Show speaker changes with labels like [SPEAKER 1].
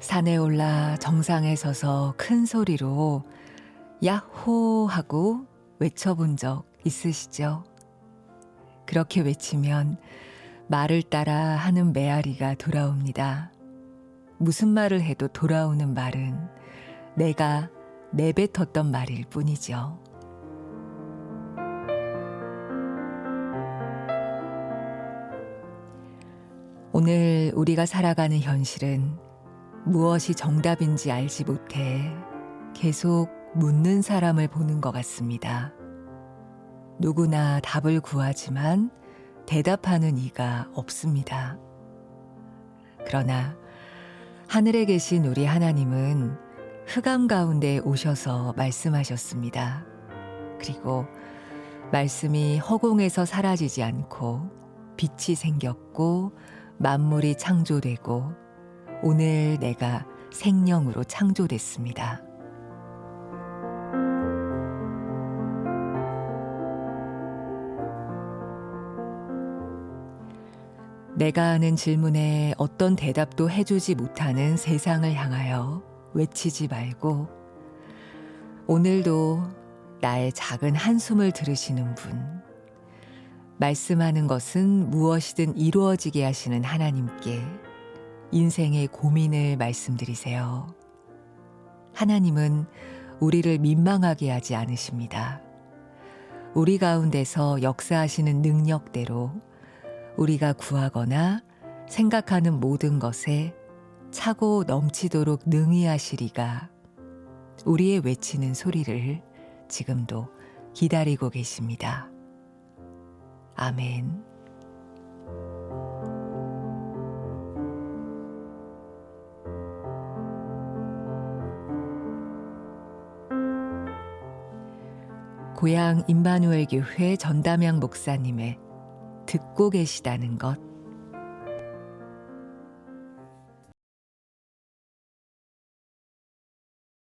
[SPEAKER 1] 산에 올라 정상에 서서 큰 소리로 야호 하고 외쳐본 적 있으시죠? 그렇게 외치면 말을 따라 하는 메아리가 돌아옵니다. 무슨 말을 해도 돌아오는 말은 내가 내뱉었던 말일 뿐이죠. 오늘 우리가 살아가는 현실은 무엇이 정답인지 알지 못해 계속 묻는 사람을 보는 것 같습니다. 누구나 답을 구하지만 대답하는 이가 없습니다. 그러나 하늘에 계신 우리 하나님은 흑암 가운데 오셔서 말씀하셨습니다. 그리고 말씀이 허공에서 사라지지 않고 빛이 생겼고 만물이 창조되고 오늘 내가 생명으로 창조됐습니다. 내가 하는 질문에 어떤 대답도 해주지 못하는 세상을 향하여 외치지 말고 오늘도 나의 작은 한숨을 들으시는 분, 말씀하는 것은 무엇이든 이루어지게 하시는 하나님께 인생의 고민을 말씀드리세요. 하나님은 우리를 민망하게 하지 않으십니다. 우리 가운데서 역사하시는 능력대로 우리가 구하거나 생각하는 모든 것에 차고 넘치도록 능히 하시리가 우리의 외치는 소리를 지금도 기다리고 계십니다. 아멘. 고향 임마누엘 교회 전담양 목사님의 듣고 계시다는 것